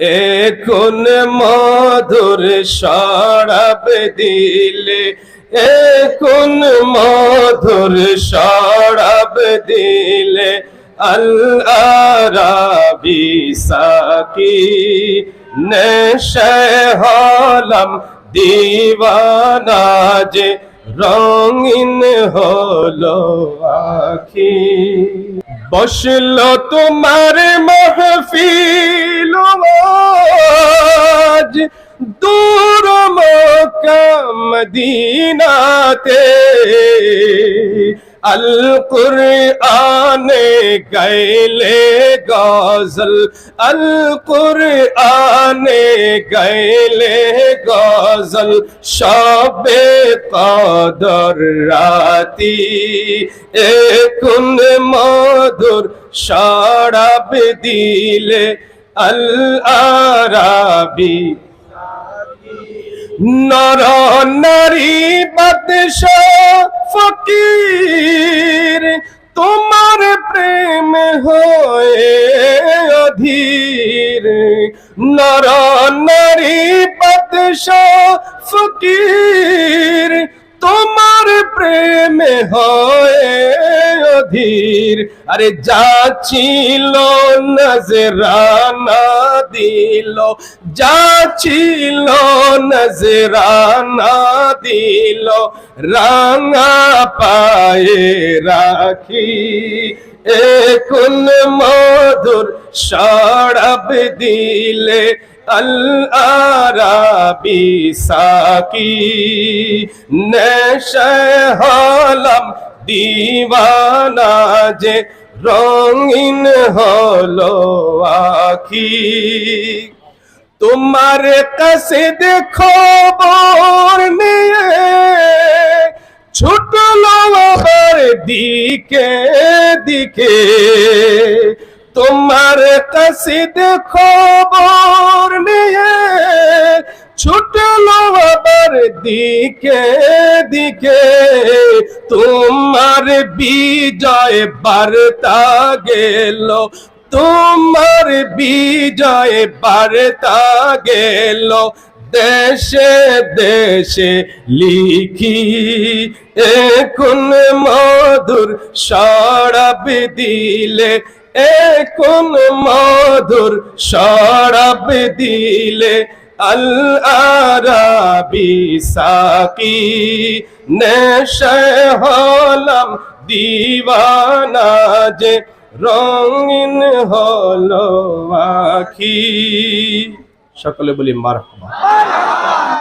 এখন মধুর সরব দিলে এখন মধুর সরব দিলে, আল্লাহ সাকি নেশে হলাম দিওয়ানা যে রঙিন হলো আখি। বসল তোমার মহফিল মদিনাতে আল কুরআনে গাইলে গজল আল কুরআনে গাইলে গজল, সবে কদর রাতি একুন মধুর সরাব দিলে আল আরাবি নর নারী বাদশ ফকির, তোমার প্রেম হয়ে অধীর। নর নারী বাদশ ফকির, তোমার প্রেম হয়ে অধীর আরে যা ছিল নজরানা দিল, যা ছিল নজরানা দিল, রাঙা পায়ে রাখি। এখন মধুর সরব দিলে আরাবি সাকি নেশে হলাম দিওয়ানা যে রঙিন হলো আখি। তোমার কাছে দেখো নিয়ে ছুটলো আবার দিকে দিকে। তোমার কাছে দেখো নিয়ে আবার দিকে দিকে তোমার বিজয় বার্তা গেল, তোমার বিজয় বার্তা গেল। দেশে দেশে লিখি, এখন মধুর সরব দিলে, এখন মধুর সরব দিলে সাকি নেশে হলাম দিওয়ানা যে রঙিন হলো আখি। সকলে বলি মারহাবা।